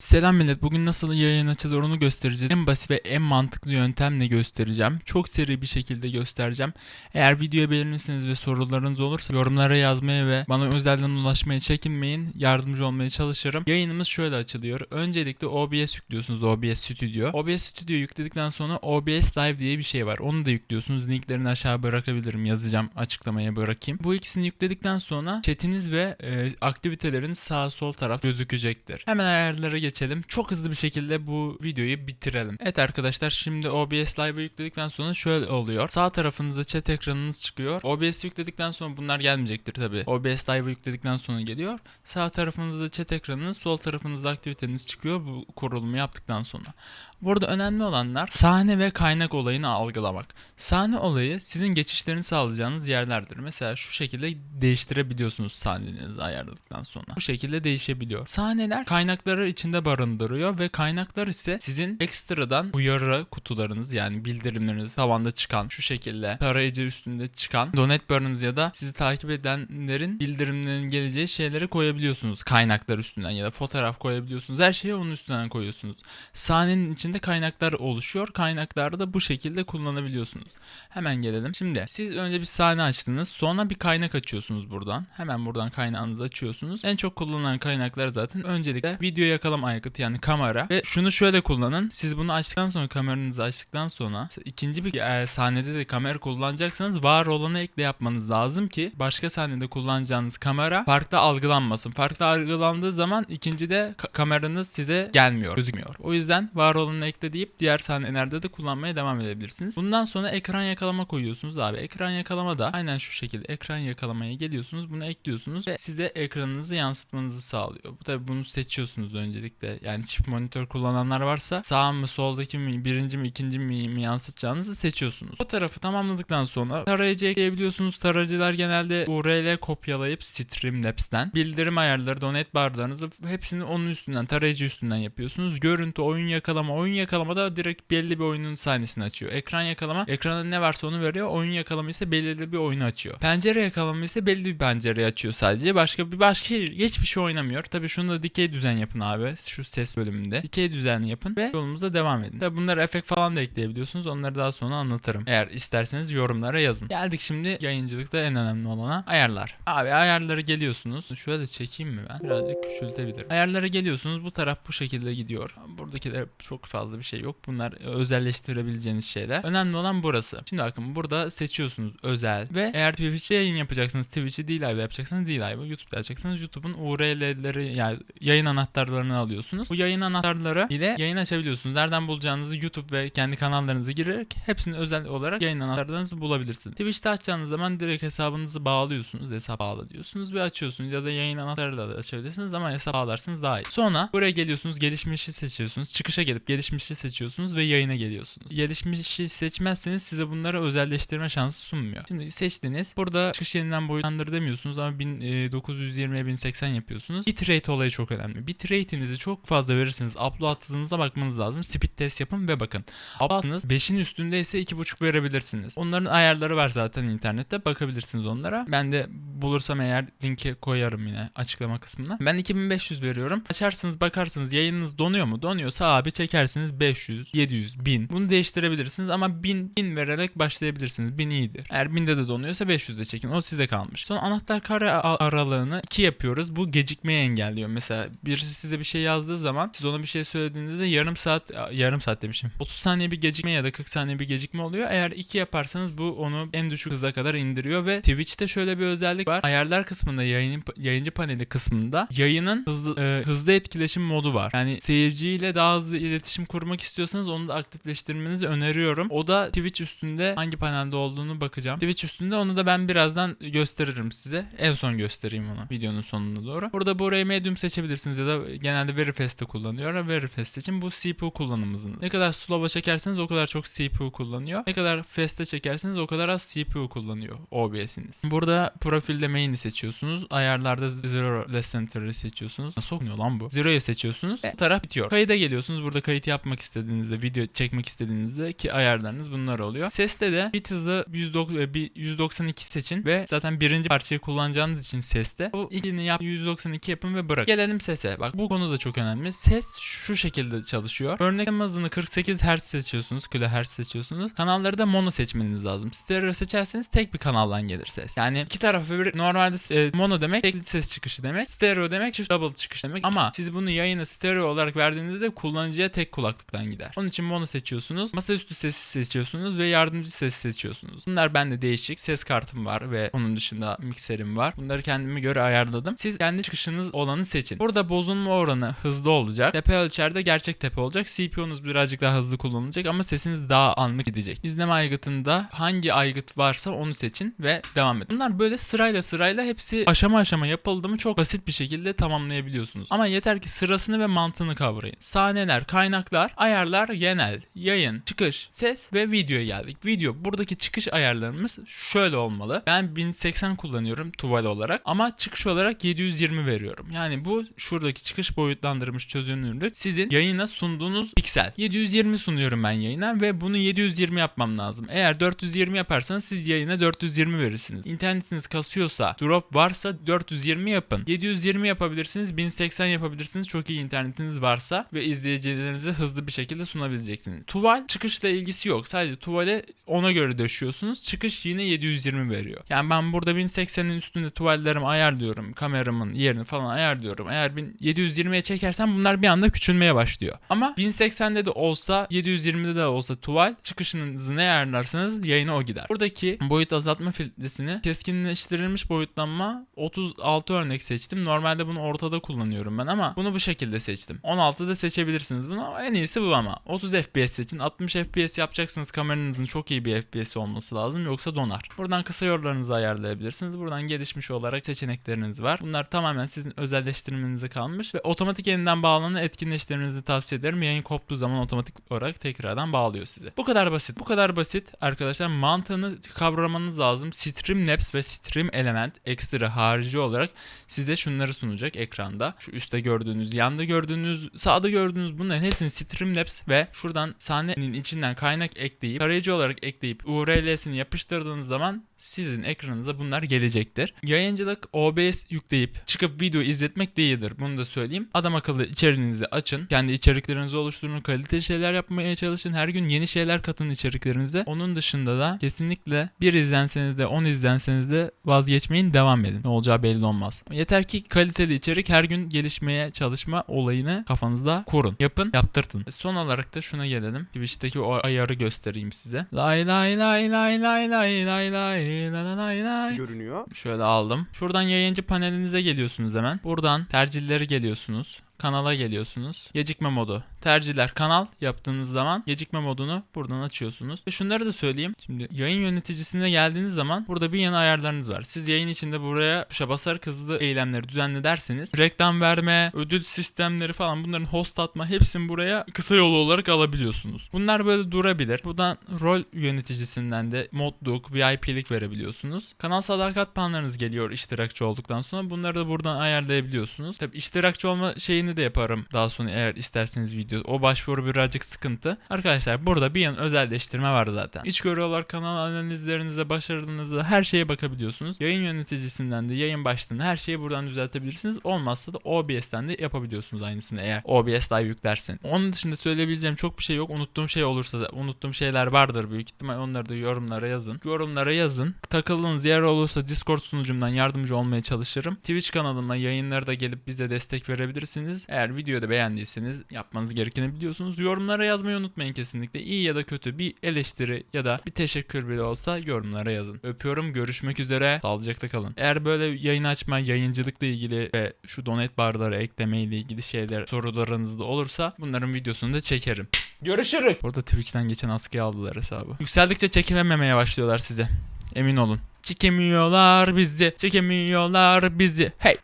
Selam millet. Bugün nasıl yayın açılır onu göstereceğiz. En basit ve en mantıklı yöntemle göstereceğim. Çok seri bir şekilde göstereceğim. Eğer videoyu beğenirseniz ve sorularınız olursa yorumlara yazmaya ve bana özelden ulaşmaya çekinmeyin. Yardımcı olmaya çalışırım. Yayınımız şöyle açılıyor. Öncelikle OBS yüklüyorsunuz. OBS Studio. OBS Studio yükledikten sonra OBS Live diye bir şey var. Onu da yüklüyorsunuz. Linklerini aşağı bırakabilirim. Yazacağım. Açıklamaya bırakayım. Bu ikisini yükledikten sonra chatiniz ve e, aktiviteleriniz sağ sol taraf gözükecektir. Hemen ayarlara geçelim. Çok hızlı bir şekilde bu videoyu bitirelim. Evet arkadaşlar şimdi OBS Live'ı yükledikten sonra şöyle oluyor. Sağ tarafınızda chat ekranınız çıkıyor. OBS yükledikten sonra bunlar gelmeyecektir tabi. OBS Live'ı yükledikten sonra geliyor. Sağ tarafınızda chat ekranınız, sol tarafınızda aktiviteniz çıkıyor bu kurulumu yaptıktan sonra. Burada önemli olanlar sahne ve kaynak olayını algılamak. Sahne olayı sizin geçişlerini sağlayacağınız yerlerdir. Mesela şu şekilde değiştirebiliyorsunuz sahnelerinizi ayarladıktan sonra. Bu şekilde değişebiliyor. Sahneler kaynakları içinde barındırıyor ve kaynaklar ise sizin ekstradan uyarı kutularınız yani bildirimleriniz tavanda çıkan şu şekilde tarayıcı üstünde çıkan donate burn'ınız ya da sizi takip edenlerin bildirimlerinin geleceği şeyleri koyabiliyorsunuz kaynaklar üstünden ya da fotoğraf koyabiliyorsunuz. Her şeyi onun üstünden koyuyorsunuz. Sahnenin içinde kaynaklar oluşuyor. Kaynakları da bu şekilde kullanabiliyorsunuz. Hemen gelelim. Şimdi siz önce bir sahne açtınız. Sonra bir kaynak açıyorsunuz buradan. Hemen buradan kaynağınızı açıyorsunuz. En çok kullanılan kaynaklar zaten öncelikle video yakalama aygıtı yani kamera. Ve şunu şöyle kullanın. Siz bunu açtıktan sonra kameranızı açtıktan sonra ikinci bir e, sahnede de kamera kullanacaksanız var olanı ekle yapmanız lazım ki başka sahnede kullanacağınız kamera farklı algılanmasın. Farklı algılandığı zaman ikincide ka- kameranız size gelmiyor, gözükmüyor. O yüzden var olanı ekle deyip diğer sahnelerde de kullanmaya devam edebilirsiniz. Bundan sonra ekran yakalama koyuyorsunuz abi. Ekran yakalama da aynen şu şekilde ekran yakalamaya geliyorsunuz. Bunu ekliyorsunuz ve size ekranınızı yansıtmanızı sağlıyor. Bu tabi bunu seçiyorsunuz öncelikle. Yani çift monitör kullananlar varsa sağ mı soldaki mi birinci mi ikinci mi, mi yansıtacağınızı seçiyorsunuz. O tarafı tamamladıktan sonra tarayıcı ekleyebiliyorsunuz. Tarayıcılar genelde URL kopyalayıp Streamlabs'ten bildirim ayarları, donate barlarınızı hepsini onun üstünden tarayıcı üstünden yapıyorsunuz. Görüntü, oyun yakalama, oyun yakalama da direkt belli bir oyunun sahnesini açıyor. Ekran yakalama, ekranda ne varsa onu veriyor. Oyun yakalama ise belirli bir oyunu açıyor. Pencere yakalama ise belli bir pencereyi açıyor sadece. Başka bir başka hiçbir şey oynamıyor. Tabii şunu da dikey düzen yapın abi. Şu ses bölümünde. Dikey düzenli yapın ve yolumuza devam edin. Tabii bunları efekt falan da ekleyebiliyorsunuz. Onları daha sonra anlatırım. Eğer isterseniz yorumlara yazın. Geldik şimdi yayıncılıkta en önemli olana ayarlar. Abi ayarları geliyorsunuz. Şöyle çekeyim mi ben? Birazcık küçültebilirim. Ayarlara geliyorsunuz. Bu taraf bu şekilde gidiyor. Buradakiler çok fazla bir şey yok. Bunlar özelleştirebileceğiniz şeyler. Önemli olan burası. Şimdi bakın burada seçiyorsunuz özel ve eğer Twitch'te yayın yapacaksınız Twitch'i D-Live yapacaksanız D-Live'ı YouTube'da yapacaksanız YouTube'un URL'leri yani yayın anahtarlarını alıyorsunuz. Bu yayın anahtarları ile yayın açabiliyorsunuz. Nereden bulacağınızı YouTube ve kendi kanallarınıza girerek hepsini özel olarak yayın anahtarlarınızı bulabilirsiniz. Twitch'te açacağınız zaman direkt hesabınızı bağlıyorsunuz. Hesap bağla diyorsunuz ve açıyorsunuz ya da yayın anahtarıyla da açabilirsiniz ama hesap bağlarsınız daha iyi. Sonra buraya geliyorsunuz gelişmişi seçiyorsunuz. Çıkışa gelip gelişmişi seçiyorsunuz ve yayına geliyorsunuz. Gelişmişi seçmezseniz size bunları özelleştirme şansı sunmuyor. Şimdi seçtiniz. Burada çıkış yeniden boyutlandır demiyorsunuz ama 1920'ye 1080 yapıyorsunuz. Bitrate olayı çok önemli. Bitrate'inizi çok fazla verirseniz upload hızınıza bakmanız lazım. Speed test yapın ve bakın. Upload'ınız 5'in üstündeyse 2.5 verebilirsiniz. Onların ayarları var zaten internette. Bakabilirsiniz onlara. Ben de bulursam eğer linki koyarım yine açıklama kısmına. Ben 2500 veriyorum. Açarsınız bakarsınız yayınınız donuyor mu? Donuyorsa abi çekersiniz 500, 700, 1000. Bunu değiştirebilirsiniz ama 1000, 1000 vererek başlayabilirsiniz. 1000 iyidir. Eğer 1000'de de donuyorsa 500'de çekin. O size kalmış. Sonra anahtar kare aralığını 2 yapıyoruz. Bu gecikmeyi engelliyor. Mesela birisi size bir şey yazdığı zaman siz ona bir şey söylediğinizde yarım saat yarım saat demişim. 30 saniye bir gecikme ya da 40 saniye bir gecikme oluyor. Eğer 2 yaparsanız bu onu en düşük hıza kadar indiriyor ve Twitch'te şöyle bir özellik var. Ayarlar kısmında yayın yayıncı paneli kısmında yayının hızlı e, hızlı etkileşim modu var. Yani seyirciyle daha hızlı iletişim kurmak istiyorsanız onu da aktifleştirmenizi öneriyorum. O da Twitch üstünde hangi panelde olduğunu bakacağım. Twitch üstünde onu da ben birazdan gösteririm size. En son göstereyim onu videonun sonuna doğru. Burada buraya medium seçebilirsiniz ya da genelde Verifest'te kullanıyor. Verifest için bu CPU kullanımınızın. Ne kadar slow'a çekerseniz o kadar çok CPU kullanıyor. Ne kadar fast'e çekerseniz o kadar az CPU kullanıyor OBS'iniz. Burada profilde main'i seçiyorsunuz. Ayarlarda Zero Less Center'ı seçiyorsunuz. Nasıl okunuyor lan bu? Zero'yu seçiyorsunuz. Bu taraf bitiyor. Kayıda geliyorsunuz. Burada kayıt yapmak istediğinizde, video çekmek istediğinizde ki ayarlarınız bunlar oluyor. Seste de bit hızı 190 e, 192 seçin ve zaten birinci parçayı kullanacağınız için seste bu ikini yap 192 yapın ve bırak. Gelelim sese. Bak bu konu da çok çok önemli. Ses şu şekilde çalışıyor. Örnekleme hızını 48 Hz seçiyorsunuz. Kilohertz seçiyorsunuz. Kanalları da mono seçmeniz lazım. Stereo seçerseniz tek bir kanaldan gelir ses. Yani iki tarafı bir normalde e, mono demek tekli ses çıkışı demek. Stereo demek çift double çıkış demek. Ama siz bunu yayına stereo olarak verdiğinizde kullanıcıya tek kulaklıktan gider. Onun için mono seçiyorsunuz. Masaüstü sesi seçiyorsunuz ve yardımcı ses seçiyorsunuz. Bunlar bende değişik. Ses kartım var ve onun dışında mikserim var. Bunları kendime göre ayarladım. Siz kendi çıkışınız olanı seçin. Burada bozulma oranı hızlı olacak. Tepe ölçerde gerçek tepe olacak. CPU'nuz birazcık daha hızlı kullanılacak ama sesiniz daha anlık gidecek. İzleme aygıtında hangi aygıt varsa onu seçin ve devam edin. Bunlar böyle sırayla sırayla hepsi aşama aşama yapıldı mı çok basit bir şekilde tamamlayabiliyorsunuz. Ama yeter ki sırasını ve mantığını kavrayın. Sahneler, kaynaklar, ayarlar, genel, yayın, çıkış, ses ve videoya geldik. Video buradaki çıkış ayarlarımız şöyle olmalı. Ben 1080 kullanıyorum tuval olarak ama çıkış olarak 720 veriyorum. Yani bu şuradaki çıkış boyutlandırılmış çözünürlük sizin yayına sunduğunuz piksel. 720 sunuyorum ben yayına ve bunu 720 yapmam lazım. Eğer 420 yaparsanız siz yayına 420 verirsiniz. İnternetiniz kasıyorsa, drop varsa 420 yapın. 720 yapabilirsiniz, 1080 yapabilirsiniz. Çok iyi internetiniz varsa ve izleyicilerinize hızlı bir şekilde sunabileceksiniz. Tuval çıkışla ilgisi yok. Sadece tuvale ona göre döşüyorsunuz. Çıkış yine 720 veriyor. Yani ben burada 1080'in üstünde tuvallerimi ayarlıyorum. Kameramın yerini falan ayarlıyorum. Eğer 720'ye çekersem bunlar bir anda küçülmeye başlıyor. Ama 1080'de de olsa 720'de de olsa tuval çıkışınızı ne ayarlarsanız yayına o gider. Buradaki boyut azaltma filtresini keskinleştirilmiş boyutlanma 36 örnek seçtim. Normalde bunu ortada kullanıyorum ben ama bunu bu şekilde seçtim. 16'da seçebilirsiniz bunu. En iyisi bu ama. 30 FPS seçin. 60 FPS yapacaksınız. Kameranızın çok iyi bir FPS olması lazım yoksa donar. Buradan kısa yollarınızı ayarlayabilirsiniz. Buradan gelişmiş olarak seçenekleriniz var. Bunlar tamamen sizin özelleştirmenize kalmış ve otomatik yeniden bağlanan etkinleştirmenizi tavsiye ederim. Yayın koptuğu zaman otomatik olarak tekrardan bağlıyor sizi. Bu kadar basit. Bu kadar basit arkadaşlar. Mantığını kavramanız lazım. Streamlabs ve Stream Element ekstra harici olarak size şunları sunacak ekranda. Şu üstte gördüğünüz, yanda gördüğünüz, sağda gördüğünüz bunların hepsini Streamlabs ve şuradan sahnenin içinden kaynak ekleyip, tarayıcı olarak ekleyip URL'sini yapıştırdığınız zaman sizin ekranınıza bunlar gelecektir. Yayıncılık OBS yükleyip çıkıp video izletmek değildir. Bunu da söyleyeyim. Adam akıllı içeriğinizi açın. Kendi içeriklerinizi oluşturun. Kaliteli şeyler yapmaya çalışın. Her gün yeni şeyler katın içeriklerinize. Onun dışında da kesinlikle bir izlenseniz de 10 izlenseniz de vazgeçmeyin. Devam edin. Ne olacağı belli olmaz. Yeter ki kaliteli içerik her gün gelişmeye çalışma olayını kafanızda kurun. Yapın, yaptırtın. Son olarak da şuna gelelim. Twitch'teki o ayarı göstereyim size. Lay lay lay lay lay lay lay lay lay lay lay. görünüyor. Şöyle aldım. Şuradan yayıncı panelinize geliyorsunuz hemen. Buradan tercihleri geliyorsunuz. Kanala geliyorsunuz. Gecikme modu. Tercihler kanal yaptığınız zaman gecikme modunu buradan açıyorsunuz. Ve şunları da söyleyeyim. Şimdi yayın yöneticisine geldiğiniz zaman burada bir yana ayarlarınız var. Siz yayın içinde buraya tuşa basarak hızlı eylemleri düzenle derseniz reklam verme, ödül sistemleri falan bunların host atma hepsini buraya kısa yolu olarak alabiliyorsunuz. Bunlar böyle durabilir. Buradan rol yöneticisinden de modluk, VIP'lik verebiliyorsunuz. Kanal sadakat puanlarınız geliyor iştirakçı olduktan sonra. Bunları da buradan ayarlayabiliyorsunuz. Tabi iştirakçı olma şeyini de yaparım daha sonra eğer isterseniz video. O başvuru birazcık sıkıntı. Arkadaşlar burada bir yan özelleştirme var zaten. İçgörü olarak kanal analizlerinize, başarınıza her şeye bakabiliyorsunuz. Yayın yöneticisinden de yayın başlığını her şeyi buradan düzeltebilirsiniz. Olmazsa da OBS'ten de yapabiliyorsunuz aynısını eğer OBS Live yüklersin. Onun dışında söyleyebileceğim çok bir şey yok. Unuttuğum şey olursa da unuttuğum şeyler vardır büyük ihtimal. Onları da yorumlara yazın. Yorumlara yazın. Takıldığınız yer olursa Discord sunucumdan yardımcı olmaya çalışırım. Twitch kanalımdan yayınları da gelip bize destek verebilirsiniz. Eğer videoda beğendiyseniz yapmanız gerekeni biliyorsunuz. Yorumlara yazmayı unutmayın kesinlikle. İyi ya da kötü bir eleştiri ya da bir teşekkür bile olsa yorumlara yazın. Öpüyorum. Görüşmek üzere. Sağlıcakla kalın. Eğer böyle yayın açma, yayıncılıkla ilgili ve şu donate barları ekleme ile ilgili şeyler sorularınız da olursa bunların videosunu da çekerim. Görüşürüz. Burada Twitch'ten geçen askıya aldılar hesabı. Yükseldikçe çekememeye başlıyorlar size. Emin olun. Çekemiyorlar bizi. Çekemiyorlar bizi. Hey.